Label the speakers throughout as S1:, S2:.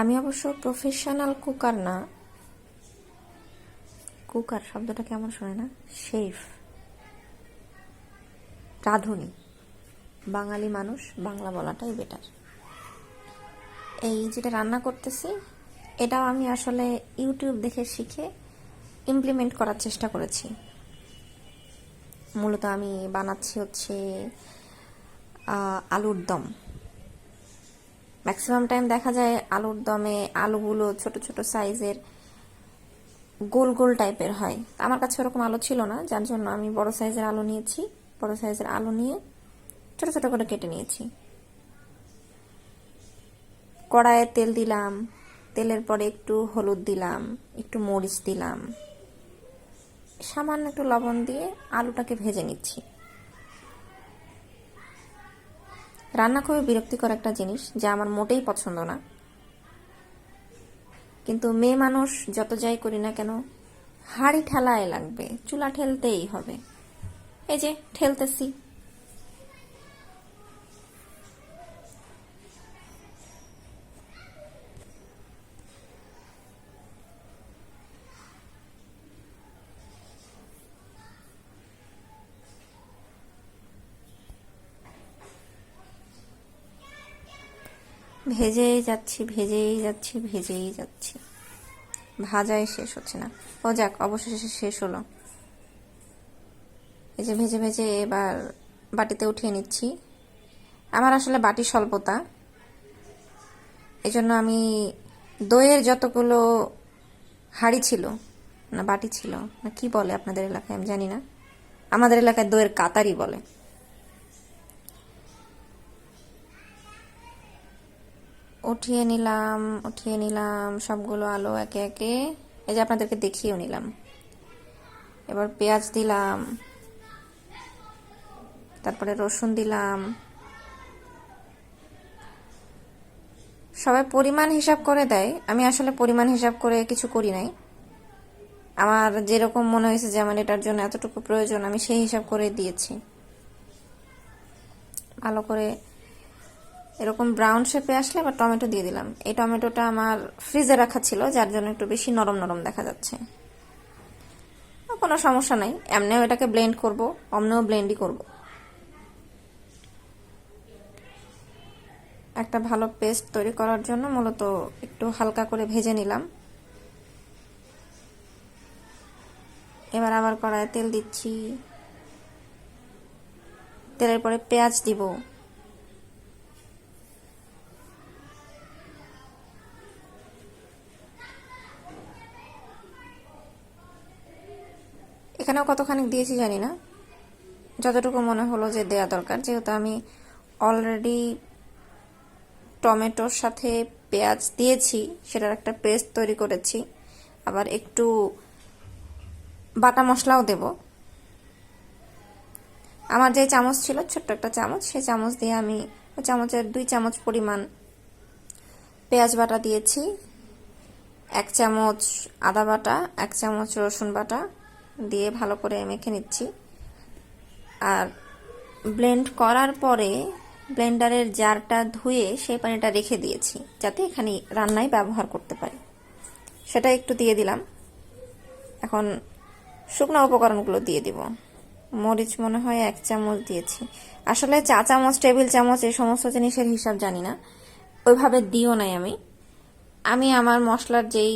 S1: আমি অবশ্য professional cooker না। কুকার শব্দটা কেমন শোনে না? শেফ রাঁধুনি। বাঙালি মানুষ, বাংলা বলাটাই বেটার এই যেটা রান্না করতেছি, এটাও আমি আসলে ইউটিউব দেখে শিখে ইমপ্লিমেন্ট করার চেষ্টা করেছি। মূলত আমি বানাচ্ছি হচ্ছে আলুর দম। ম্যাক্সিমাম টাইম দেখা যায় আলুর দমে আলুগুলো ছোট ছোট সাইজের গোল গোল টাইপের হয়। আমার কাছে ওরকম আলু ছিল না, যার জন্য আমি বড় সাইজের আলু নিয়েছি, বড় সাইজের আলু নিয়ে ছোট ছোট করে কেটে নিয়েছি। কড়াইয়ে তেল দিলাম, তেলের পরে একটু হলুদ দিলাম, একটু মরিচ দিলাম। সামান্য একটু লবণ দিয়ে আলুটাকে ভেজে নিচ্ছি। রান্না খুবই বিরক্তিকর একটা জিনিস যা আমার মোটেই পছন্দ না। কিন্তু মেয়ে মানুষ যত যাই করি না কেন, হাড়ি ঠেলায় লাগবে, চুলা ঠেলতেই হবে। এই যে, ঠেলতেছি। ভেজেই যাচ্ছি ভেজেই যাচ্ছি ভেজেই যাচ্ছি। ভাজাই শেষ হচ্ছে না। ও যাক, অবশেষে শেষ হলো। এই যে ভেজে ভেজে এবার বাটিতে উঠিয়ে নিচ্ছি। আমার আসলে বাটি স্বল্পতা। এই জন্য আমি দইয়ের যতগুলো হাড়ি ছিল, না বাটি ছিল, না কি বলে আপনাদের এলাকায় আমি জানি না। আমাদের এলাকায় দইয়ের কাতারি বলে। উঠিয়ে নিলাম উঠিয়ে নিলাম, সবগুলো আলো একে একে। এই যে আপনাদেরকে দেখিয়েও নিলাম। এবার পেঁয়াজ দিলাম। তারপরে রসুন দিলাম। সবাই পরিমাণ হিসাব করে দেয়। আমি আসলে পরিমাণ হিসাব করে কিছু করি নাই। আমার যেরকম মনে হয়েছে যে আমার এটার জন্য এতটুকু প্রয়োজন, আমি সেই হিসাব করে দিয়েছি। ভালো করে এরকম ব্রাউন শেপে আসলে আবার টমেটো দিয়ে দিলাম। এই টমেটোটা আমার ফ্রিজে রাখা ছিল, যার জন্য একটু বেশি নরম নরম দেখা যাচ্ছে। কোনো সমস্যা নাই, এমনিও এটাকে ব্লেন্ড করব, অমনেও ব্লেন্ডই করব। একটা ভালো পেস্ট তৈরি করার জন্য মূলত একটু হালকা করে ভেজে নিলাম। এবার আবার কড়াইয়ে তেল দিচ্ছি। তেলের পরে পেঁয়াজ দিব। এখানেও কতখানি দিয়েছি জানি না। যতটুকু মনে হলো যে দেয়া দরকার, যেহেতু আমি অলরেডি টমেটোর সাথে পেঁয়াজ দিয়েছি, সেটার একটা পেস্ট তৈরি করেছি। আবার একটু বাটা মশলাও দেব। আমার যে চামচ ছিল, ছোট্ট একটা চামচ, সেই চামচ দিয়ে আমি ওই চামচের দুই চামচ পরিমাণ পেঁয়াজ বাটা দিয়েছি। এক চামচ আদা বাটা, এক চামচ রসুন বাটা দিয়ে ভালো করে মেখে নিচ্ছি। আর ব্লেন্ড করার পরে ব্লেন্ডারের জারটা ধুয়ে সেই পানিটা রেখে দিয়েছি, যাতে এখানে রান্নায় ব্যবহার করতে পারি। সেটা একটু দিয়ে দিলাম। এখন শুকনো উপকরণগুলো দিয়ে দিব। মরিচ মনে হয় এক চামচ দিয়েছি। আসলে চা চামচ, টেবিল চামচ, এই সমস্ত জিনিসের হিসাব জানি না। ওইভাবে দিও নাই আমি। আমি আমার মশলার যেই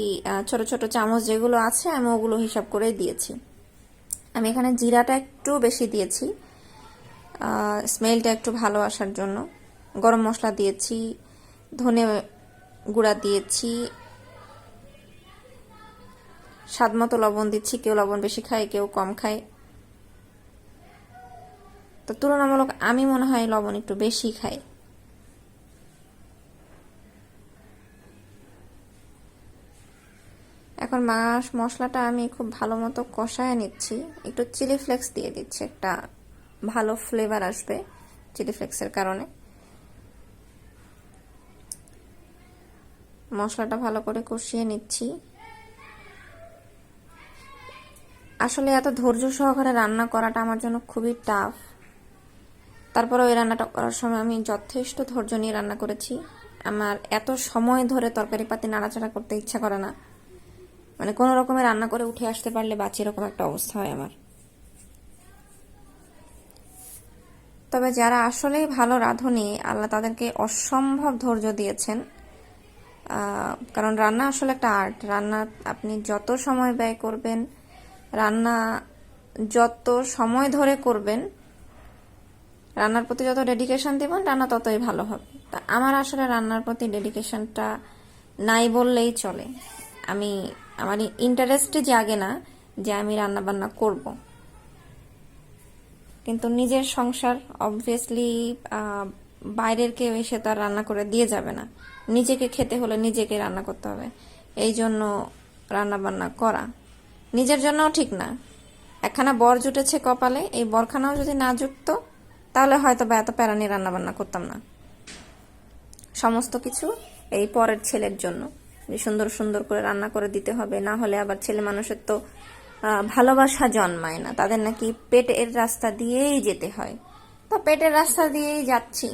S1: ছোট ছোট চামচ যেগুলো আছে, আমি ওগুলো হিসাব করে দিয়েছি। আমি এখানে জিরাটা একটু বেশি দিয়েছি। স্মেলটা একটু ভালো আসার জন্য। গরম মশলা দিয়েছি, ধনে গুঁড়া দিয়েছি, স্বাদ মতো লবণ দিচ্ছি, কেউ লবণ বেশি খায়, কেউ কম খায়। তো তুলনামূলক আমি মনে হয় লবণ একটু বেশি খাই। এখন মাছ মশলাটা আমি খুব ভালো মতো কষায় নিচ্ছি। একটু চিলি ফ্লেক্স দিয়ে দিচ্ছি, একটা ভালো ফ্লেভার আসবে চিলি ফ্লেক্সের কারণে। মশলাটা ভালো করে কষিয়ে নিচ্ছি। আসলে এত ধৈর্য সহকারে রান্না করাটা আমার জন্য খুবই টাফ তারপরে ওই রান্নাটা করার সময় আমি যথেষ্ট ধৈর্য নিয়ে রান্না করেছি। আমার এত সময় ধরে তরকারি পাতি নাড়াচাড়া করতে ইচ্ছা করে না। মানে কোনো রকমের রান্না করে উঠে আসতে পারলে বাঁচি এরকম একটা অবস্থা হয় আমার। তবে যারা আসলেই ভালো রাঁধুনি, আল্লাহ তাদেরকে অসম্ভব ধৈর্য দিয়েছেন। কারণ রান্না আসলে একটা আর্ট রান্না আপনি যত সময় ব্যয় করবেন, রান্না যত সময় ধরে করবেন, রান্নার প্রতি যত ডেডিকেশন দেবেন, রান্না ততই ভালো হবে। তা আমার আসলে রান্নার প্রতি ডেডিকেশনটা নাই বললেই চলে। আমি আমার ইন্টারেস্টে জাগে না যে আমি রান্না বান্না করব। কিন্তু নিজের সংসার অবভিয়াসলি বাইরের কেউ এসে তো আর রান্না করে দিয়ে যাবে না। নিজেকে খেতে হলে নিজেকে রান্না করতে হবে। এই জন্য রান্না বান্না করা। নিজের জন্যও ঠিক না। একখানা বর জুটেছে কপালে, এই বরখানাও যদি না জুটতো, তাহলে হয়তো বা এত প্যারানি রান্না বান্না করতাম না। সমস্ত কিছু এই পরের ছেলের জন্য। সুন্দর সুন্দর করে রান্না করে দিতে হবে। না হলে আবার ছেলে মানুষের তো ভালোবাসা জন্মায় না। তাদের নাকি পেটের রাস্তা দিয়েই যেতে হয়। তো পেটের রাস্তা দিয়েই যাচ্ছি।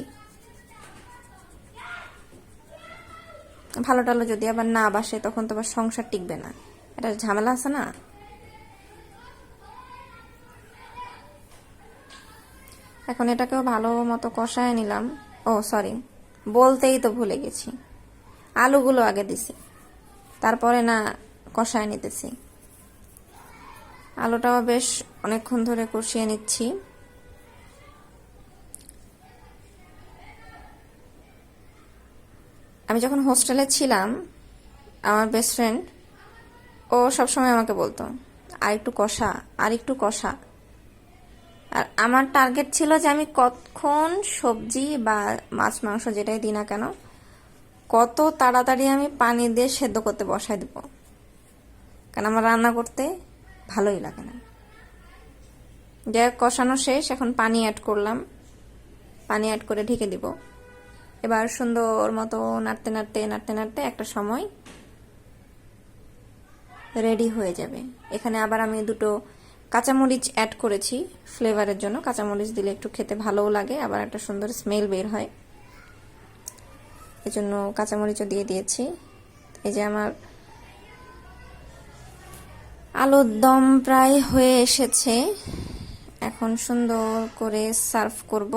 S1: ভালো টালো যদি আবার না বাসে, তখন তো আবার সংসার টিকবে না। এটা ঝামেলা আছে না? এখন এটাকেও ভালো মতো কষায় নিলাম। ও সরি বলতেই তো ভুলে গেছি। আলুগুলো আগে দিছি। তারপরে না কষায় নিতেছি। আলুটাও বেশ অনেকক্ষণ ধরে কষিয়ে নিচ্ছি। আমি যখন হোস্টেলে ছিলাম, আমার বেস্ট ফ্রেন্ড ও সবসময় আমাকে বলতো, আর একটু কষা, আর একটু কষা। আর আমার টার্গেট ছিল যে আমি কতক্ষণ সবজি বা মাছ, মাংস যেটাই দিই না কেন কত তাড়াতাড়ি আমি পানি দিয়ে সেদ্ধ করতে বসাই দেব। কারণ আমার রান্না করতে ভালোই লাগে না। হোক, কষানো শেষ এখন পানি অ্যাড করলাম। পানি অ্যাড করে ঢেকে দিব। এবার সুন্দর মতো নাড়তে নাড়তে নাড়তে নাড়তে একটা সময় রেডি হয়ে যাবে। এখানে আবার আমি দুটো কাঁচামরিচ অ্যাড করেছি। ফ্লেভারের জন্য কাঁচামরিচ দিলে একটু খেতে ভালোও লাগে আবার একটা সুন্দর স্মেল বের হয়। এজন্য কাঁচামরিচও দিয়ে দিয়েছি। এই যে আমার আলুর দম প্রায় হয়ে এসেছে। এখন সুন্দর করে সার্ভ করব।